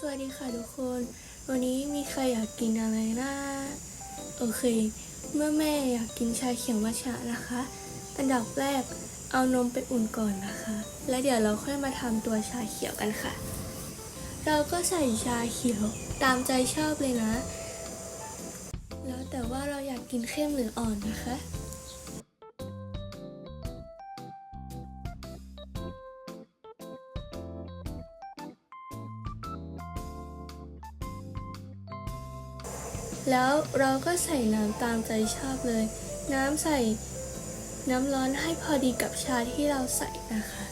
สวัสดีค่ะทุกคน วันนี้มีใครอยากกินอะไรนะโอเค เมื่อแม่อยากกินชาเขียวมัทฉะนะคะ อันดับแรกเอานมไปอุ่นก่อนนะคะ แล้วเดี๋ยวเราค่อยมาทำตัวชาเขียวกันค่ะ เราก็ใส่ชาเขียวตามใจชอบเลยนะ แล้วแต่ว่าเราอยากกินเข้มหรืออ่อนนะคะ แล้วเราก็ใส่น้ำตามใจชอบเลย น้ำใส่น้ำร้อนให้พอดีกับชาที่เราใส่นะคะ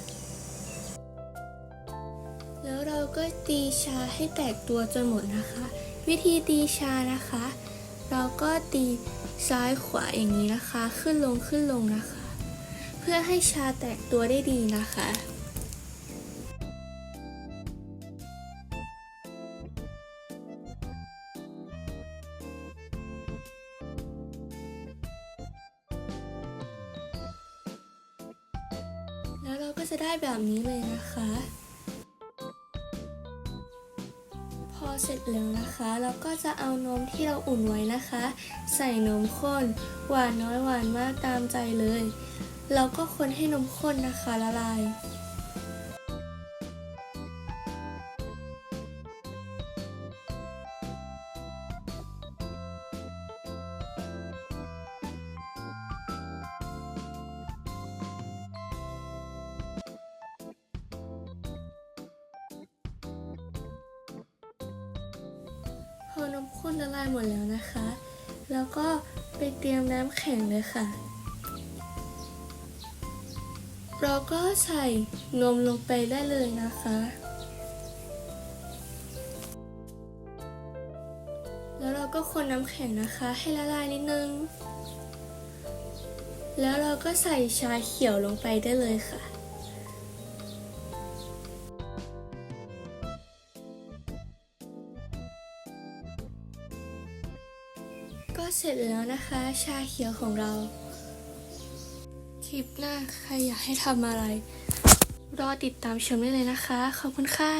แล้วเราก็ตีชาให้แตกตัวจนหมดนะคะ วิธีตีชานะคะ เราก็ตีซ้ายขวาอย่างนี้นะคะ ขึ้นลงขึ้นลงนะคะ เพื่อให้ชาแตกตัวได้ดีนะคะ จะได้แบบนี้เลยนะคะ พอเสร็จแล้วนะคะ เราก็จะเอานมที่เราอุ่นไว้นะคะ ใส่นมข้น หวานน้อยหวานมากตามใจเลยเราก็คนให้นมข้นนะคะละลาย อนมข้นละลายหมดแล้วนะคะ แล้วก็ไปเตรียมน้ำแข็งเลยค่ะ เราก็ใส่นมลงไปได้เลยนะคะ แล้วเราก็คนน้ำแข็งนะคะให้ละลายนิดนึง แล้วเราก็ใส่ชาเขียวลงไปได้เลยค่ะ ก็เสร็จแล้วนะคะ ชาเขียวของเรา คลิปหน้าใครอยากให้ทำอะไร รอติดตามชมได้เลยนะคะ ขอบคุณค่ะ